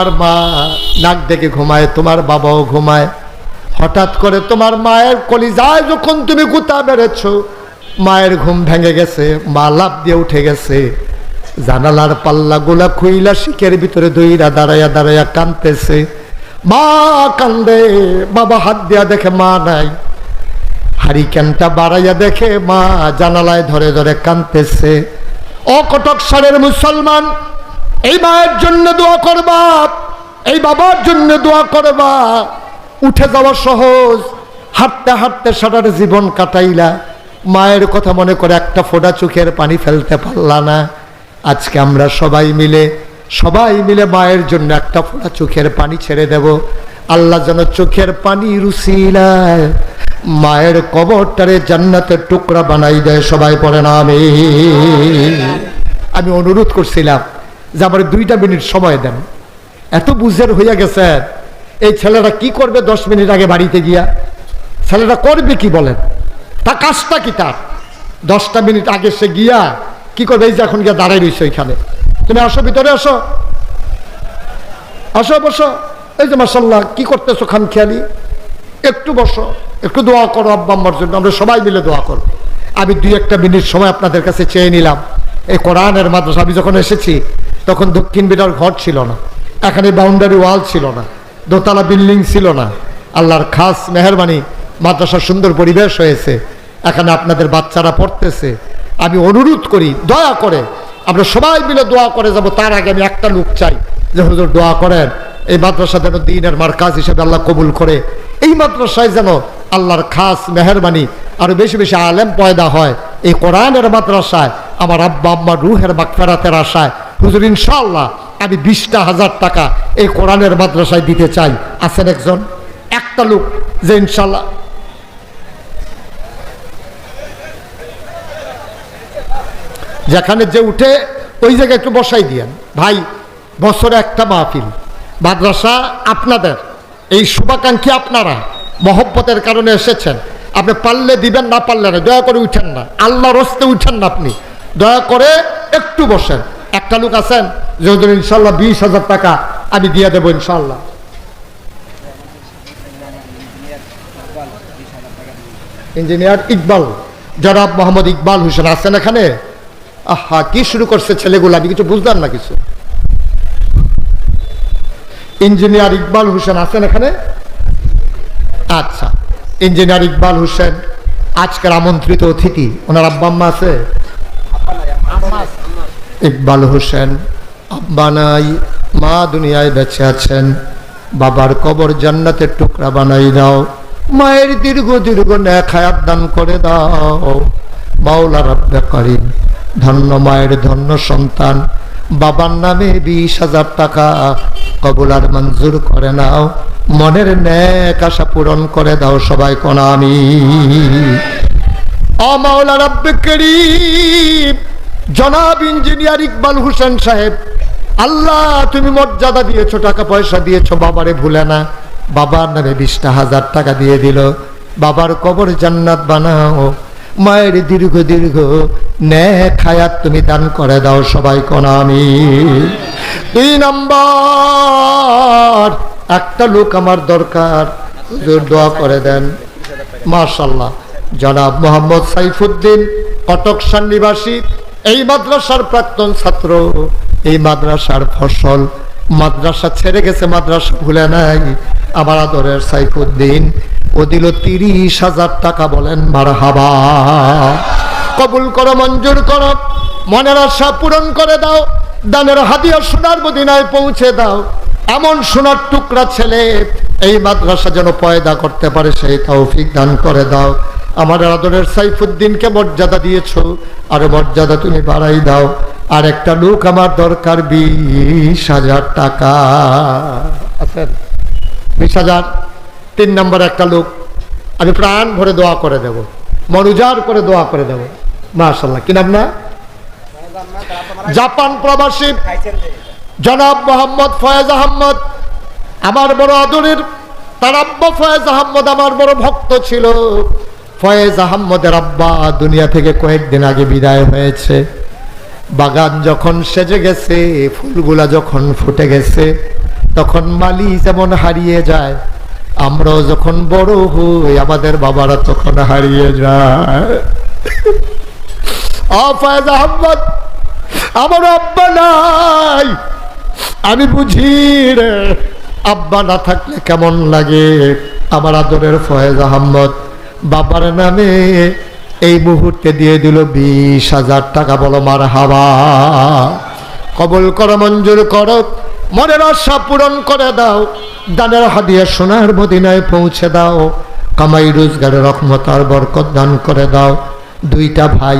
তোমার মা নাক ডেকে ঘুমায়, তোমার বাবাও ঘুমায়। হঠাৎ করে তোমার মায়ের কলিজায় যখন তুমি গুতা বেড়েছ মায়ের ঘুম ভেঙে গেছে, মা লাভ দিয়ে উঠে গেছে। জানালার পাল্লা গোলা খুইলা শিখের ভিতরে দইরা দাঁড়াইয়া দাঁড়াইয়া কানতেছে মা কান্দে, বাবা হাত দিয়া দেখে মা নাই। হারিকেনটা বাড়াইয়া দেখে মা জানালায় ধরে ধরে কানতেছে অকটক সারের মুসলমান এই মায়ের জন্য দোয়া করবা, এই বাবার জন্য দোয়া করবা। উঠে যাওয়া সহজ, হাঁটতে হাঁটতে সারার জীবন কাটাইলা। মায়ের কথা মনে করে একটা ফোঁটা চোখের পানি ফেলতে পারলা না। আজকে আমরা সবাই মিলে সবাই মিলে মায়ের জন্য একটা ফোঁটা চোখের পানি ছেড়ে দেব। আল্লাহ যেন চোখের পানি রুসিলায়, মায়ের কবরটারে জান্নাতের টুকরা বানাই দেয়। সবাই পড়ে না আমি আমি অনুরোধ করছিলাম যে আমার দুইটা মিনিট সময় দেন। এত বুঝের হইয়া গেছে, এই ছেলেরা কি করবে দশ মিনিট আগে বাড়িতে গিয়া? ছেলেরা করবে কি বলেন? তা কাজটা কি তার? দশটা মিনিট আগে সে গিয়া কি করবে? এই যে এখন গিয়া দাঁড়াই রয়েছে ওইখানে। তুমি আসো, ভিতরে আসো। আসো, বসো। এই যে মাসাল্লাহ কি করতেছো খান খেয়ালি একটু বসো, একটু দোয়া করো আব্বা আম্মার জন্য। আমরা সবাই মিলে দোয়া করব। আমি দুই একটা মিনিট সময় আপনাদের কাছে চেয়ে নিলাম। এই কোরআনের মাদ্রাসা, আমি যখন এসেছি তখন দক্ষিণ বিটার ঘর ছিল না। এখানে বাউন্ডারি ওয়াল ছিল না। দোতলা বিল্ডিং ছিল না। আল্লাহর খাস মেহরবানি, মাদ্রাসার সুন্দর পরিবেশ হয়েছে। এখানে আপনাদের বাচ্চারা পড়তেছে। আমি অনুরোধ করি, দয়া করে, আমরা সবাই মিলে দোয়া করে যাব, তার আগে আমি একটা লোক চাই যে হুজুর দোয়া করেন। এই মাদ্রাসা যেন দিনের মার্কাজ হিসেবে আল্লাহ কবুল করে। এই মাদ্রাসায় যেন আল্লাহর খাস মেহরবানি আরও বেশি বেশি আলেম পয়দা হয়। এই কোরআনের মাদ্রাসায়, আমার আব্বা আম্মা রুহের মাকফেরাতের আশায় হুজুর ইনশাল্লাহ আমি বিশটা হাজার টাকা এই কোরআনের মাদ্রাসায় দিতে চাই। আছেন একজন? একটা লোক যে ইনশাল্লাহ যেখানে যে উঠে, ওই জায়গায় একটু বসাই দিয়েন। ভাই, বছরে একটা মাহফিল। মাদ্রাসা আপনাদের। এই শুভাকাঙ্ক্ষী আপনারা মহব্বতের কারণে এসেছেন। আপনি পারলে দিবেন, না পারলে না, দয়া করে উঠেন না। আল্লাহর রস্তে উঠেন না আপনি। দয়া করে একটু বসেন। একটা লোক আছেন যে হুজুর ইনশাল্লাহ বিশ হাজার টাকা আমি দিয়ে দেবো ইনশাল্লাহ। ইঞ্জিনিয়ার ইকবাল, জনাব মোহাম্মদ ইকবাল হোসেন আছেন এখানে? আহা, কি শুরু করছে ছেলেগুলো আমি কিছু বুঝলাম না কিছু? ইঞ্জিনিয়ার ইকবাল হোসেন আছেন এখানে? আচ্ছা ইঞ্জিনিয়ার ইকবাল হোসেন, আজকের আমন্ত্রিত অতিথি, ওনার আব্বা আম্মা আছে। ইকবাল হোসেন, আব্বা নাই, মা দুনিয়ায় বেঁচে আছেন, বাবার কবর জান্নাতের টুকরা বানাই দাও, মায়ের দীর্ঘ দীর্ঘ ন্যাক হায়াত দান করে দাও। মাওলা রব্বে করিম, ধন্য মায়ের ধন্য সন্তান, বাবার নামে বিশ হাজার টাকা কবুলার মঞ্জুর করে নাও। মনের ন্যাক আশা পূরণ করে দাও সবাই কোন আমি অমাওলা রব্বে করিম জনাব ইঞ্জিনিয়ার ইকবাল হোসেন সাহেব, আল্লাহ, তুমি মর্যাদা দিয়েছ, টাকা পয়সা দিয়েছ, বাবারে ভুলে না। বাবার নামে বিশটা হাজার টাকা দিয়ে দিল। বাবার কবর জান্নাত বানাও। মায়ের দীর্ঘ দীর্ঘ নে খায়াত তুমি দান করে দাও, সবাই আমি দুই নম্বর, একটা লোক আমার দরকার। দোয়া করে দেন। মাশাল্লাহ জনাব মোহাম্মদ সাইফুদ্দিন, কটক নিবাসী এই মাদ্রাসার প্রাক্তন ছাত্র, এই মাদ্রাসার ফসল। মাদ্রাসা ছেড়ে গেছে, মাদ্রাসা ভুলে নাই। আমার আদরের সাইফুদ্দিন, ও দিল তিরিশ হাজার টাকা, বলেন মার হাবা কবুল করো, মঞ্জুর করো, মনের আশা পূরণ করে দাও, দানের হাদিয়া সোনার মদিনায় পৌঁছে দাও। এমন সোনার টুকরা ছেলে এই মাদ্রাসা যেন পয়দা করতে পারে, সেই তৌফিক দান করে দাও। আমার আদরের সাইফুদ্দিনকে মর্যাদা দিয়েছ, আর মর্যাদা তুমি বাড়াই দাও। আর একটা লোক আমার দরকার, বিশ হাজার টাকা। আছেন? বিশ হাজার। তিন নম্বর একটা লোক। আমি প্রাণ ভরে দোয়া করে দেব। মনুজার করে দোয়া করে দেব। মাশাল্লাহ কি নাম না? জাপান প্রবাসী জনাব মোহাম্মদ ফয়েজ আহম্মদ আমার বড় আদরের তার আব্বা ফয়েজ আহম্মদ আমার বড় ভক্ত ছিল। ফয়েজ আহম্মদের আব্বা দুনিয়া থেকে কয়েকদিন আগে বিদায় হয়েছে। বাগান যখন সেজে গেছে, ফুলগুলা যখন ফুটে গেছে, তখন মালি যেমন হারিয়ে যায়, আমরাও যখন বড় হই, আমাদের বাবারা তখন হারিয়ে যায়। আহমদ, আমার আব্বা নাই। আমি বুঝি আব্বা না থাকলে কেমন লাগে? আমার আদরের ফয়েজ আহমদ বাবার নামে এই মুহূর্তে দিয়ে দিল বিশ হাজার টাকা, বলো মার হাওয়া কবল করো, মঞ্জুর করো, মনের আশা পূরণ করে দাও, দানের হাদিয়া সোনার মদিনায় পৌঁছে দাও, কামাই রোজগারের রহমত আর বরকত দান করে দাও। দুইটা ভাই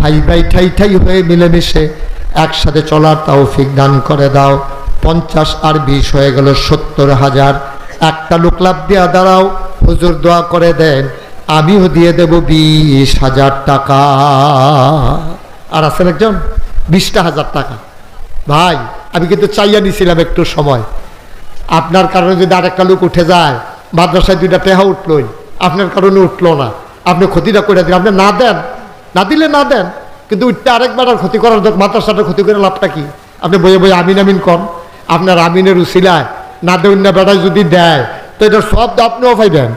ভাই ভাই ঠাই ঠাই হয়ে মিলেমিশে একসাথে চলার তাও তৌফিক দান করে দাও। পঞ্চাশ আর বিশ হয়ে গেল সত্তর হাজার। একটা লোক লাভ দিয়া দাঁড়াও, হুজুর দোয়া করে দেন। আমিও দিয়ে দেব বিশ হাজার টাকা। আর আছেন একজন? বিশটা হাজার টাকা। ভাই, আমি কিন্তু চাইয়া নিছিলাম একটু সময়। আপনার কারণে যদি আরেকটা লোক উঠে যায়, মাদ্রাসায় দুইটা টেহা উঠলই। আপনার কারণে উঠল না। আপনি ক্ষতিটা করে দিন আপনি না দেন, না দিলে না দেন। কিন্তু উঠতে আরেকবার আর ক্ষতি করার মাদ্রাসাটা ক্ষতি করে লাভটা কি? আপনি বইয়ে বইয়ে আমিন আমিন কন। আপনার আমিনের উসিলায় না দেউন না বেড়ায় যদি দেয়, তো এটা সব আপনিও পাইবেন।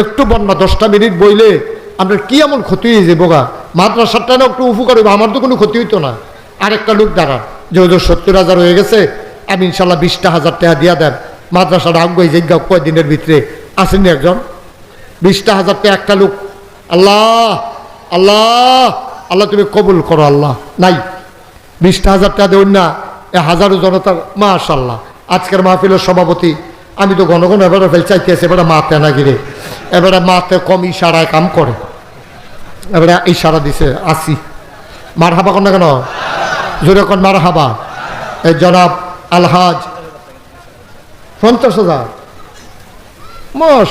একটু বন্যা, দশটা মিনিট বইলে আপনার কি এমন ক্ষতি হয়ে হয়েছে বোগা? মাদ্রাসাটা না একটু উপকার হইবে? আমার তো কোনো ক্ষতি হইতো না। আরেকটা লোক দাঁড়ান। যে ওদের সত্তর হাজার হয়ে গেছে, আমি ইনশাল্লাহ বিশটা হাজার টাকা দিয়া দেন। মাদ্রাসাটা আগুয়াই জিজ্ঞা কয়দিনের ভিতরে। আসেননি একজন? বিশটা হাজার টাকা একটা লোক। আল্লাহ আল্লাহ আল্লাহ তুমি কবুল করো, আল্লাহ। নাই। বিশটা হাজার টাকা দেউন না। এ হাজারো জনতার মা মাশাল্লাহ। আজকের মাহফিলের সভাপতি, আমি তো ঘন ঘন এবারে ফেল চাইতে চাইতেছি এবারে মাতে না গিরে এবারে মাতে কম ইশারায় কাম করে। এবারে ইশারা দিছে, আসি। মার হাবা কন না কেন? জোরে কন মার হাবা এই জনাব আলহাজ, পঞ্চাশ হাজার।